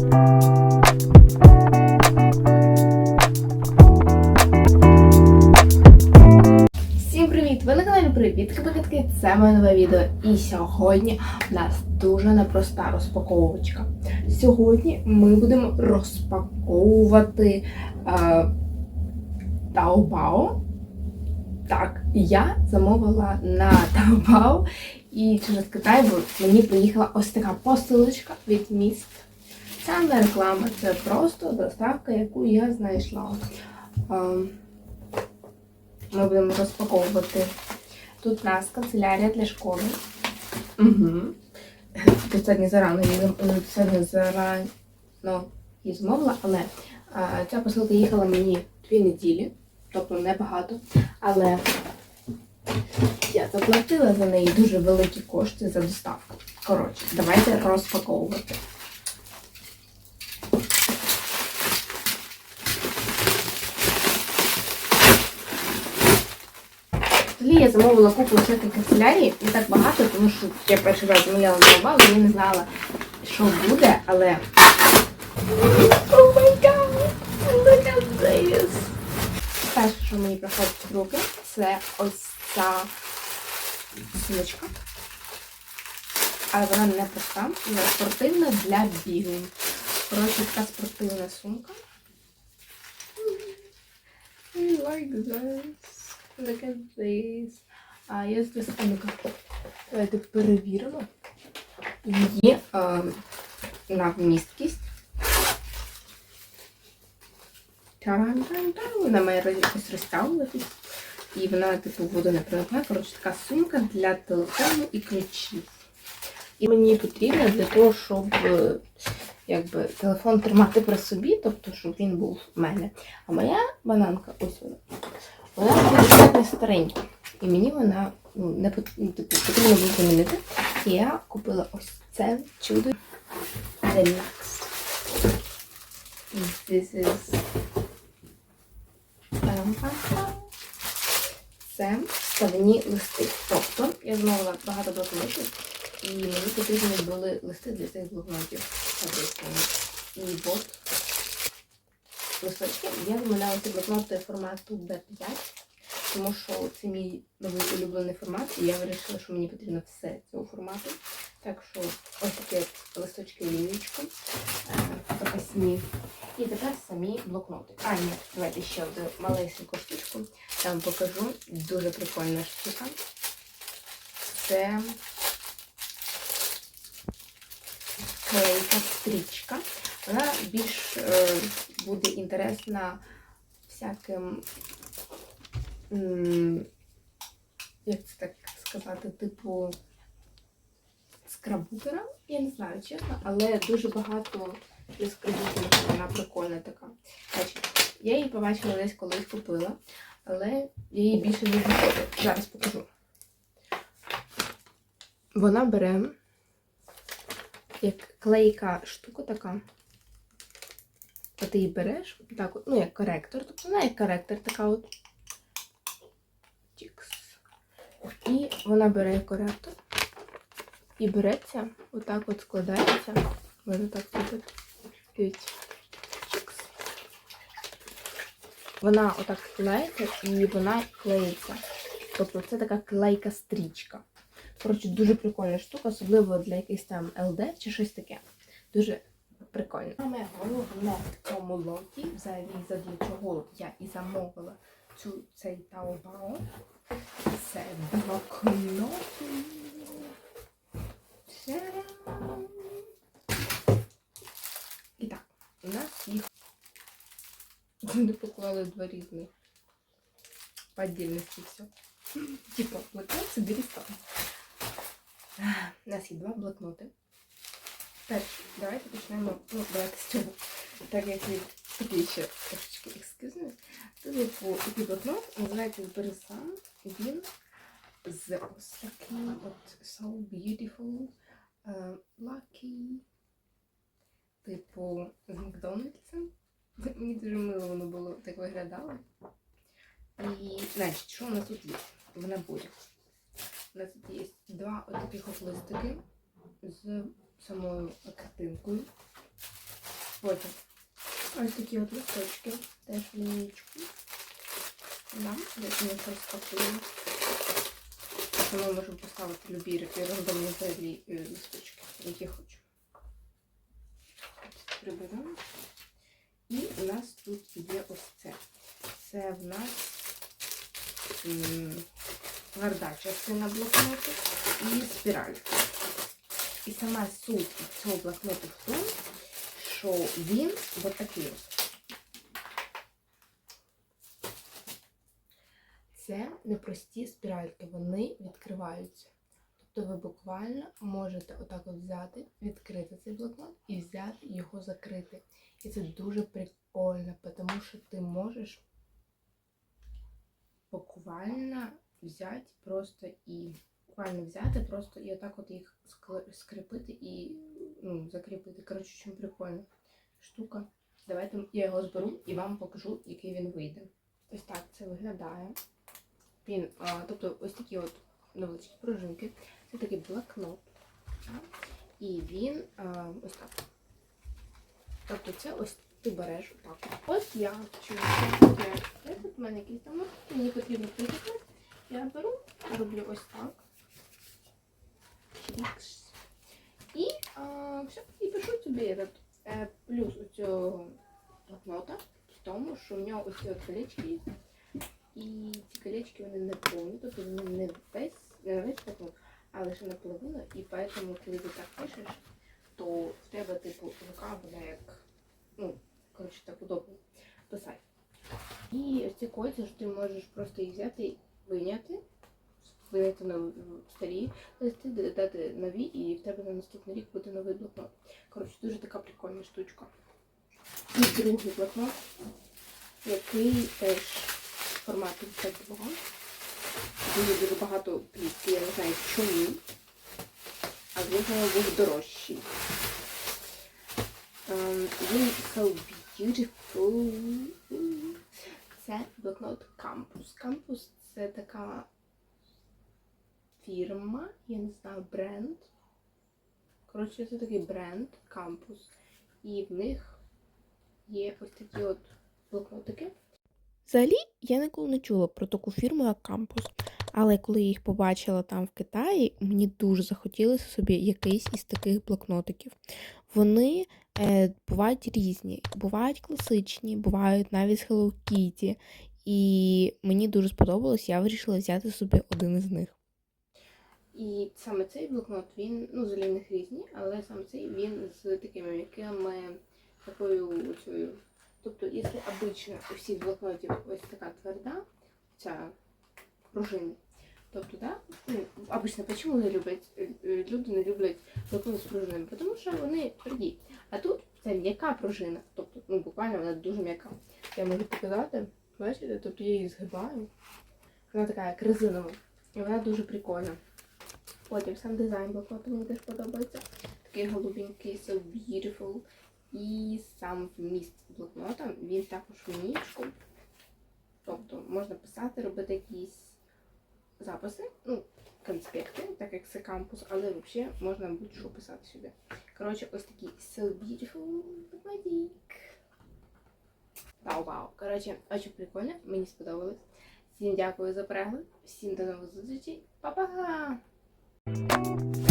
Всім привіт! Ви на каналі Привітки Пакетки, це моє нове відео. І сьогодні в нас дуже непроста розпаковочка. Сьогодні ми будемо розпаковувати е, Taobao. Так, я замовила на Taobao і через Китай мені приїхала ось така посилочка від міст. Це не реклама, це просто доставка, яку я знайшла. Ми будемо розпаковувати. Тут у нас канцелярія для школи. Угу. Тут сьогодні зарано її зам- е, зарано її змовила, але ця посилка їхала мені дві неділі, тобто небагато. Але я заплатила за неї дуже великі кошти за доставку. Коротше, давайте розпаковувати. Взагалі я замовила купу всяких канцелярій, не так багато, тому що я перший раз замовляла на Бабал, я не знала, що буде, але. О май гад! Look at this! Перше, що мені приходить в руки, це ось ця сумочка. Але вона не проста, вона спортивна для бігу. Коротше, така спортивна сумка. I like this. Look at this. А я зараз ну-ка, давайте перевіримо. Її е, на. Таран-таран-таран. Вона має якось розтягуватись. І вона, типу, водонепроникна. Коротше, така сумка для телефону і ключів. І мені потрібно для того, щоб е, якби, телефон тримати при собі, тобто, щоб він був в мене. А моя бананка, ось вона. Вона достатньо старенька. І мені вона ну, не ну, типу, потрібно було замінити. І я купила ось це чудо Relax. This is Пам-пам-пам. Це складені листи. Тобто я замовила багато блокнотів, і мені потрібні були листи для цих блокнотів. І от листочки. Я замовляла ці блокноти формату B5, тому що це мій новий улюблений формат, і я вирішила, що мені потрібно все цього формату. Так що ось такі листочки лінійку, запасні. І тепер самі блокноти. А, ні, давайте ще одну малесеньку штучку. Я вам покажу. Дуже прикольна штука. Це клейка стрічка. Вона більш е, буде інтересна всяким, як це так сказати, типу скраббукерам. Я не знаю, чесно, але дуже багато для скраббукерів вона прикольна така. Я її побачила десь колись купила, але я її більше не знаходила. Зараз покажу. Вона бере як клейка штука така. То ти її береш, так, ну, як коректор. Тобто вона як коректор така от. Тікс. І вона бере коректор. І береться, отак от складається. Вона так робить. Вона отак склеїться і вона клеїться. Тобто це така клейка стрічка. Коротше, дуже прикольна штука, особливо для якихось там ЛД чи щось таке. Дуже прикольно. Саме головне в цьому лоті, взагалі задля чого я і замовила цю, цей Taobao, це блокноти. І так, у нас їх вони поклали два різних. По отдельности все. Типа, блокнот собери сам. У нас є два блокноти. Перший. Давайте почнемо. Ну, давайте з цього. Так як він такий ще трошечки екскюзний. Це типу такий блокнот, називається «Збери. Він з ось таким от so beautiful, е, lucky, типу з Макдональдса. Мені дуже мило воно було так виглядало. І, значить, що у нас тут є в наборі? У нас тут є два от таких от листики з самою картинкою. Потім ось такі от листочки, теж в лінійку. Да, десь щось спакуємо. Ми можемо поставити любі рандомні взагалі е, листочки, які хочемо. Приберемо. І у нас тут є ось це. Це в нас тверда частина блокноту і спіралька. І сама суть цього блокноту в тому, що він от такий. Це непрості спіральки, вони відкриваються. Тобто ви буквально можете отак от взяти, відкрити цей блокнот і взяти його закрити. І це дуже прикольно, тому що ти можеш буквально взяти просто і буквально взяти просто і отак от їх скріпити і ну, закріпити. Коротше, чим прикольна штука. Давайте я його зберу і вам покажу, який він вийде. Ось так це виглядає. Він, а, тобто ось такі от невеличкі пружинки. Це такий блокнот. І він а, ось так. Тобто це ось ти береш отак. Ось я чи тут в мене якийсь там мені потрібно прийти. Я беру, роблю ось так. Чікс. І а, все, і пишу собі этот, е, плюс у цього блокнота в тому, що в нього ось ці от колечки. І ці колечки вони не повні, тобто вони не весь, не весь блокнот, а лише наполовину. І поэтому, коли ти так пишеш, то в тебе, типу, рука вона як, ну, коротше, так удобно писати. І ось ці кольця ж ти можеш просто їх взяти, виняти, виняти на старі листи, додати нові, і в тебе на наступний рік буде новий блокнот. Коротше, дуже така прикольна штучка. І другий блокнот, який теж формату 52. Дуже дуже багато плітки, я не знаю чому. А нього був дорожчий. Ем, Він so beautiful. Це блокнот Campus. Campus це така фірма, я не знаю, бренд. Коротше, це такий бренд Campus. І в них є ось такі от блокнотики. Взагалі, я ніколи не чула про таку фірму, як Campus. Але коли я їх побачила там в Китаї, мені дуже захотілося собі якийсь із таких блокнотиків. Вони е, бувають різні, бувають класичні, бувають навіть Hello Kitty. І мені дуже сподобалось, я вирішила взяти собі один із них. І саме цей блокнот, він, ну, взагалі в різні, але саме цей він з такими м'якими, такою оцею. Тобто, якщо обично у всіх блокнотів ось така тверда, ця пружина, тобто, да, ну, обично, чому не люблять, е, е, люди не люблять блокноти з пружинами? Тому що вони тверді. А тут це м'яка пружина, тобто, ну, буквально вона дуже м'яка. Я можу показати, бачите, тобто я її згибаю. Вона така як резинова. І вона дуже прикольна. Потім сам дизайн блокноту мені теж подобається. Такий голубенький, so beautiful. І сам вміст блокнота, він також в лінійку. Тобто можна писати, робити якісь записи, ну, конспекти, так як це кампус, але взагалі можна будь-що писати сюди. Коротше, ось такий so beautiful блокнотик. Вау-вау. Коротше, дуже прикольно, мені сподобалось. Всім дякую за перегляд, всім до нових зустрічей. Па-па! Thank you.